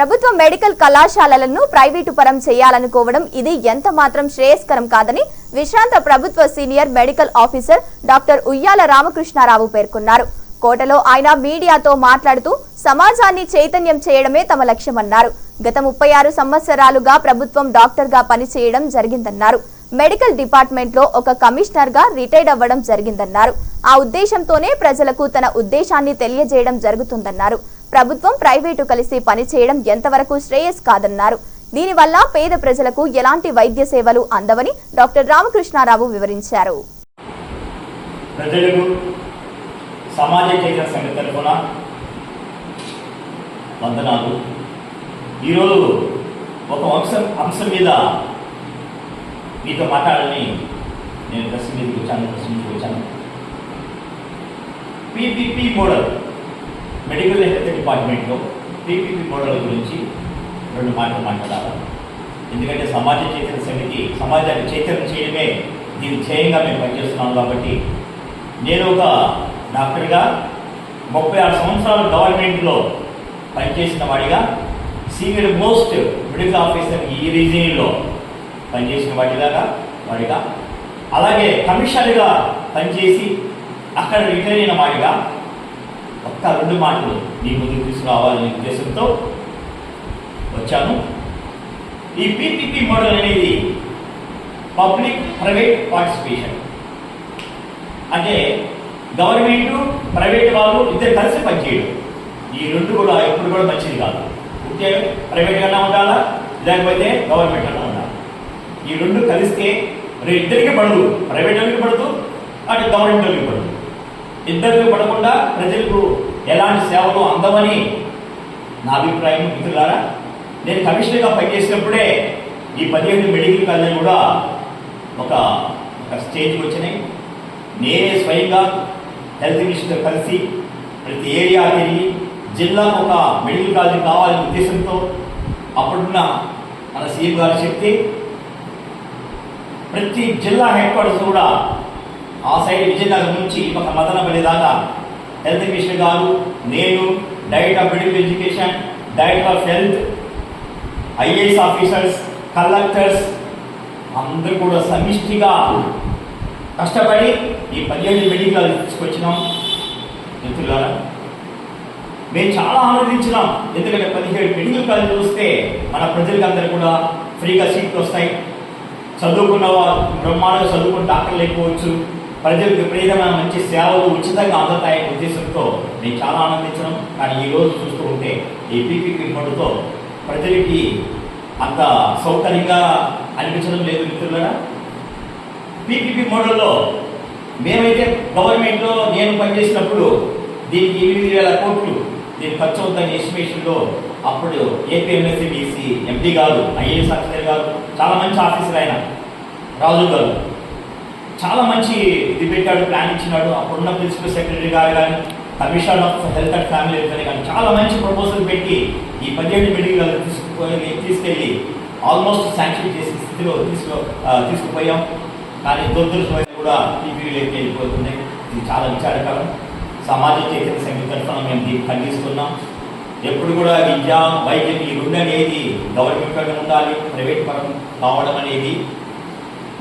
ప్రభుత్వ మెడికల్ కళాశాలలను ప్రైవేటు పరం చేయాలనుకోవడం ఇది ఎంత మాత్రం శ్రేయస్కరం కాదని విశ్రాంత ప్రభుత్వ సీనియర్ మెడికల్ ఆఫీసర్ డాక్టర్ ఉయ్యాల రామకృష్ణారావు పేర్కొన్నారు. కోటలో ఆయన మీడియాతో మాట్లాడుతూ సమాజాన్ని చైతన్యం చేయడమే తమ లక్ష్యమన్నారు. గత ముప్పై ఆరు సంవత్సరాలుగా ప్రభుత్వం డాక్టర్గా పనిచేయడం జరిగిందన్నారు. మెడికల్ డిపార్ట్మెంట్లో ఒక కమిషనర్గా రిటైర్డ్ అవ్వడం జరిగిందన్నారు. ఆ ఉద్దేశంతోనే ప్రజలకు తన ఉద్దేశాన్ని తెలియజేయడం జరుగుతుందన్నారు. ప్రభుత్వం ప్రైవేటు కలిసి పనిచేయడం ఎంతవరకు శ్రేయస్ కాదన్నారు. దీనివల్ల పేద ప్రజలకు ఎలాంటి వైద్య సేవలు అందవని డాక్టర్ రామకృష్ణారావు వివరించారు. ప్రజలకు సమాజ సంఘ తరఫున వందనాలు. ఈరోజు ఒక అంశం అంశం మీద మీతో మాట్లాడాలని నేను ప్రశ్న మీదకి వచ్చాను ప్రశ్నించి వచ్చాను. PPP model. మెడికల్ హెల్త్ డిపార్ట్మెంట్లో పీపీపీ మోడల్ గురించి రెండు మాటలు మాట్లాడాలి. ఎందుకంటే సమాజ చైతన్య సమితి సమాజాన్ని చైతన్యం చేయడమే దీని ధ్యేయంగా మేము పనిచేస్తున్నాం కాబట్టి నేను ఒక డాక్టర్గా ముప్పై ఆరు సంవత్సరాలు గవర్నమెంట్లో పనిచేసిన వాడిగా సీనియర్ మోస్ట్ మెడికల్ ఆఫీసర్ ఈ రీజియన్లో పనిచేసిన వాటిలాగా వాడిగా. అలాగే కమిషనర్గా పనిచేసి అక్కడ రిటైర్ అయిన వాడిగా ఒక్క రెండు మాటలు మీ ముందుకు తీసుకురావాలనే ఉద్దేశంతో వచ్చాను. ఈ పీపీపీ మోడల్ అనేది పబ్లిక్ ప్రైవేట్ పార్టిసిపేషన్. అంటే గవర్నమెంట్ ప్రైవేట్ వాళ్ళు ఇద్దరు కలిసి పనిచేయడం. ఈ రెండు కూడా ఎప్పుడు కూడా మంచిది కాదు. ఉంటే ప్రైవేట్ కన్నా ఉండాలా? లేకపోతే గవర్నమెంట్ కన్నా ఉండాలి? ఈ రెండు కలిస్తే రే ఇద్దరికి పడదు. ప్రైవేట్ వాళ్ళకి పడదు అటు గవర్నమెంట్ వాళ్ళకి పడదు. ఇద్దరికి పడకుండా ప్రజలకు ఎలాంటి సేవలు అందమని నా అభిప్రాయం మిత్రులారా? నేను కమిషనర్గా పనిచేసినప్పుడే ఈ పదిహేడు మెడికల్ కాలేజీ కూడా ఒక ఒక స్టేజ్కి వచ్చినాయి. నేనే స్వయంగా హెల్త్ మినిస్టర్ కలిసి ప్రతి ఏరియా తిరిగి జిల్లాకు ఒక మెడికల్ కాలేజీ కావాలనే ఉద్దేశంతో అప్పుడున్న మన సీఎం గారు చెప్తే ప్రతి జిల్లా హెడ్ క్వార్టర్స్ కూడా ఆ సైడ్ విజయనగరం నుంచి ఒక మదనపల్లి దాకా హెల్త్ మిషన్ గారు నేను diet of medical education diet of health IAS officers collectors అందరూ కూడా సమిష్టిగా కష్టపడి ఈ పదిహేను మెడికల్ తీసుకొచ్చినాం. మిత్రులారా మేము చాలా ఆనందించినాం. ఎందుకంటే పదిహేడు మెడికల్ కాలేజీలు వస్తే మన ప్రజలకు కూడా ఫ్రీగా సీట్లు వస్తాయి. చదువుకున్న వాళ్ళు బ్రహ్మాండంగా చదువుకుని డాక్టర్లు అయిపోవచ్చు. ప్రజలకు విపరీతమైన మంచి సేవలు ఉచితంగా అందుతాయనే ఉద్దేశంతో నేను చాలా ఆనందించడం. కానీ ఈ రోజు చూస్తూ ఉంటే ఈ పీపీపీ మోడుతో ప్రజలకి అంత సౌకర్యంగా అనిపించడం లేదు మిత్రులరా. పీపీపీ మోడల్లో మేమైతే గవర్నమెంట్లో నేను పనిచేసినప్పుడు దీనికి ఎనిమిది వేల కోట్లు దీని ఖర్చు అవుతాయి ఎస్టిమేషన్లో అప్పుడు ఏపీఎంఎస్సీబీసీ ఎంపీ గారు ఐఏఎస్ ఆఫీసర్ గారు చాలా మంచి ఆఫీసర్ ఆయన రాజు గారు చాలా మంచి ఇది పెట్టాడు ప్లాన్ ఇచ్చినాడు. అప్పుడున్న ప్రిన్సిపల్ సెక్రటరీ గారు కానీ commissioner of health and family welfare కానీ చాలా మంచి ప్రపోజల్ పెట్టి ఈ పదిహేడు మెడికల్ తీసుకుపోయి తీసుకెళ్ళి ఆల్మోస్ట్ శాంక్షన్ చేసే స్థితిలో తీసుకో తీసుకుపోయాం. కానీ దురదృష్టమైన కూడా టీవీలోకి వెళ్ళిపోతున్నాయి. ఇది చాలా విచారకరం. సమాజ చైతన్య సంఘం తరఫున మేము దీన్ని ఖండిస్తున్నాం. ఎప్పుడు కూడా విద్య వైద్యం ఈ రెండు అనేది గవర్నమెంట్ పరంగా ఉండాలి ప్రైవేట్ పరం కావడం అనేది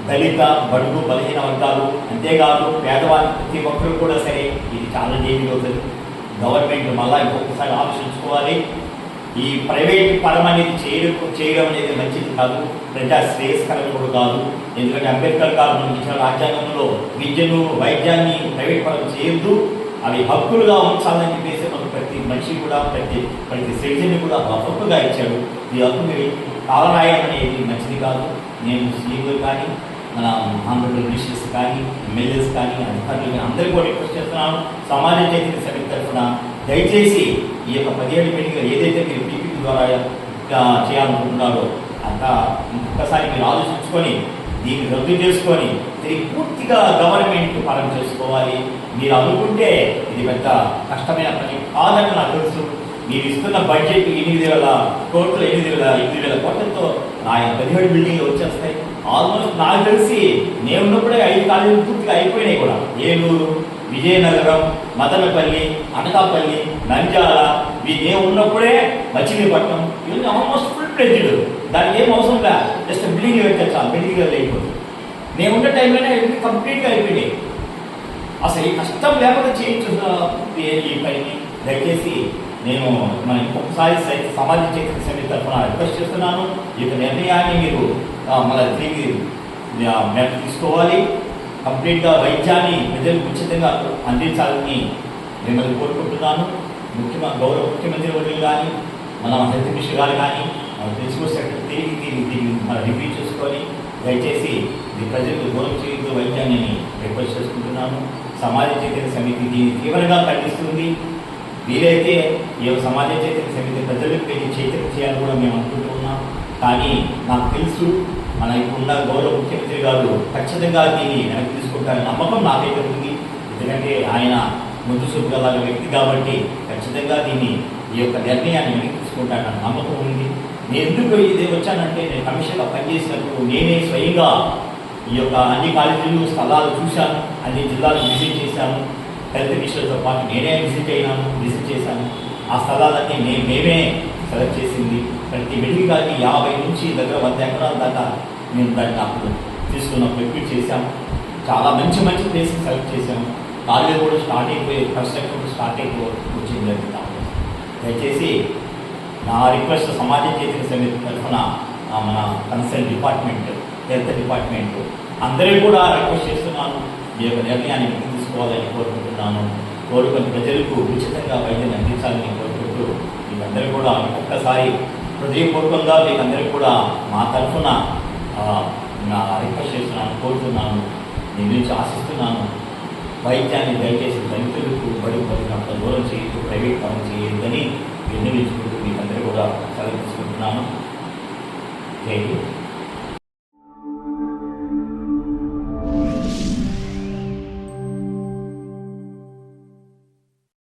దళిత బడుగు బలహీన వర్గాలు అంతేకాదు పేదవాళ్ళు ప్రతి ఒక్కరు కూడా సరే ఇది చాలా డేంజర్ అవుతుంది గవర్నమెంట్ మళ్ళా ఇంకొకసారి ఆలోచించుకోవాలి. ఈ ప్రైవేట్ పరం అనేది చేయడం చేయడం అనేది మంచిది కాదు. ప్రజా శ్రేయస్కరం కూడా కాదు. ఎందుకంటే అంబేద్కర్ గారు మనకి ఇచ్చిన రాజ్యాంగంలో విద్యను వైద్యాన్ని ప్రైవేట్ పరం చేయొద్దు. అవి హక్కులుగా ఉంచాలని చెప్పేసి మనకు ప్రతి మనిషి కూడా ప్రతి ప్రతి సిటిజన్ కూడా హక్కుగా ఇచ్చాడు. ఈ హక్కు మీరు కాలరాయడం అనేది మంచిది కాదు. నేను సీఎంలు కానీ మన ఆంధ్రప్రదేశ్ మినిస్టర్స్ కానీ ఎమ్మెల్యేస్ కానీ అధికారులు కానీ అందరికీ కూడా రిక్వెస్ట్ చేస్తున్నాను. సమాజ చైతన్య సమితి తరఫున దయచేసి ఈ యొక్క పదిహేడు మీటింగ్ ఏదైతే మీరు పీపీపీ ద్వారా చేయాలనుకుంటున్నారో అంత ఇంకొకసారి మీరు ఆలోచించుకొని దీన్ని రద్దు చేసుకొని తిరిగి పూర్తిగా గవర్నమెంట్ పరం చేసుకోవాలి. మీరు అనుకుంటే ఇది పెద్ద కష్టమైన పని కాదని నాకు తెలుసు. మీరు ఇస్తున్న బడ్జెట్ ఎనిమిది వేల కోట్లు ఎనిమిది వేల ఎనిమిది వేల కోట్లతో నా పదిహేడు బిల్డింగ్లు వచ్చేస్తాయి. ఆల్మోస్ట్ నాకు తెలిసి నేను ఉన్నప్పుడే ఐదు కాలేజీలు పూర్తిగా అయిపోయినాయి కూడా. ఏలూరు విజయనగరం మదనపల్లి అనకాపల్లి నంజాల వీటి ఉన్నప్పుడే మచిలీపట్నం ఇవన్నీ ఆల్మోస్ట్ ఫుల్ ప్లేజెడ్ దానికి ఏం అవసరం లే. జస్ట్ బిల్డింగ్ పెట్టచ్చు ఆ బిల్డింగ్ అయిపోతుంది. నేను ఉన్న టైంలోనే కంప్లీట్గా అయిపోయినాయి. అసలు ఈ కష్టం లేకుండా చేయించు ఈ- పైని దయచేసి నేను మన ఇంకొకసారి సై- సమాజ చైతన్య సమితి తరఫున రిక్వెస్ట్ చేస్తున్నాను. ఈ యొక్క నిర్ణయాన్ని మీరు మన తిరిగి మేము తీసుకోవాలి. కంప్లీట్గా వైద్యాన్ని ప్రజలకు ఉచితంగా అందించాలని మిమ్మల్ని కోరుకుంటున్నాను. ముఖ్యమ గౌరవ ముఖ్యమంత్రి వర్యులు కానీ మన హెల్త్ మినిస్టర్ గారు కానీ మన ప్రిన్సిపల్ సెక్రటరీ తిరిగి దీన్ని మన రివ్యూ చేసుకొని దయచేసి ఇది ప్రజలకు దూరం చేయొద్దు వైద్యాన్ని రిక్వెస్ట్ చేసుకుంటున్నాను. సమాజ చైతన్య సమితి దీన్ని తీవ్రంగా ఖండిస్తుంది. వీలైతే ఈ యొక్క సమాజ చైతన్య సమితి ప్రజలకు పెళ్ళి చైతన్యం చేయాలని కూడా మేము అనుకుంటున్నాం కానీ నాకు తెలుసు మన ఇప్పుడున్న గౌరవ ముఖ్యమంత్రి గారు ఖచ్చితంగా దీన్ని వెనక్కి తీసుకుంటారని నమ్మకం నాకైతే ఉంది. ఎందుకంటే ఆయన ముందు చూపు గల వ్యక్తి కాబట్టి ఖచ్చితంగా దీన్ని ఈ యొక్క నిర్ణయాన్ని వెనక్కి తీసుకుంటానని నమ్మకం ఉంది. నేను ఎందుకు ఇది వచ్చానంటే నేను కమిషన్గా పనిచేసినప్పుడు నేనే స్వయంగా ఈ యొక్క అన్ని కాలేజీలు స్థలాలు చూశాను. అన్ని జిల్లాలు విజిట్ చేశాను. హెల్త్ మినిస్టర్తో పాటు నేనే విజిట్ అయినాను విజిట్ చేశాను. ఆ స్థలాలన్నీ మే మేమే సెలెక్ట్ చేసింది. ప్రతి మెడికల్ కాలేజీ యాభై నుంచి దగ్గర వంద ఎకరాల దాకా మేము దాన్ని అప్పుడు తీసుకున్నప్పుడు ఎక్విట్ చేశాము చాలా మంచి మంచి ప్లేస్ సెలెక్ట్ చేశాము కాలేజ్ కూడా స్టార్ట్ అయిపోయి కన్స్ట్రక్షన్ స్టార్ట్ అయిపోయి వచ్చింది జరుగుతాము దయచేసి నా రిక్వెస్ట్ సమాజం చేసిన సమితి తరఫున ఆ, మన కన్సర్న్ డిపార్ట్మెంట్ హెల్త్ డిపార్ట్మెంట్ అందరూ కూడా రిక్వెస్ట్ చేస్తున్నాను. ఈ యొక్క నిర్ణయాన్ని వెనక్కి కోరుకుంటున్నాను కోరుకుని ప్రజలకు ఉచితంగా వైద్యం అందించాలని కోరుకుంటూ మీకందరూ కూడా ఒక్కసారి హృదయపూర్వకంగా మీకందరూ కూడా మా తరఫున నా రిక్వెస్ట్ చేస్తున్నాను కోరుతున్నాను. మీ నుంచి ఆశిస్తున్నాను. వైద్యాన్ని దయచేసి దళితులకు బడి బతికినంత దూరం చేయొద్దు ప్రైవేట్ పనులు చేయొద్దని విన్నవించుకుంటూ మీకందరూ కూడా సెలవు తీసుకుంటున్నాను. Thank you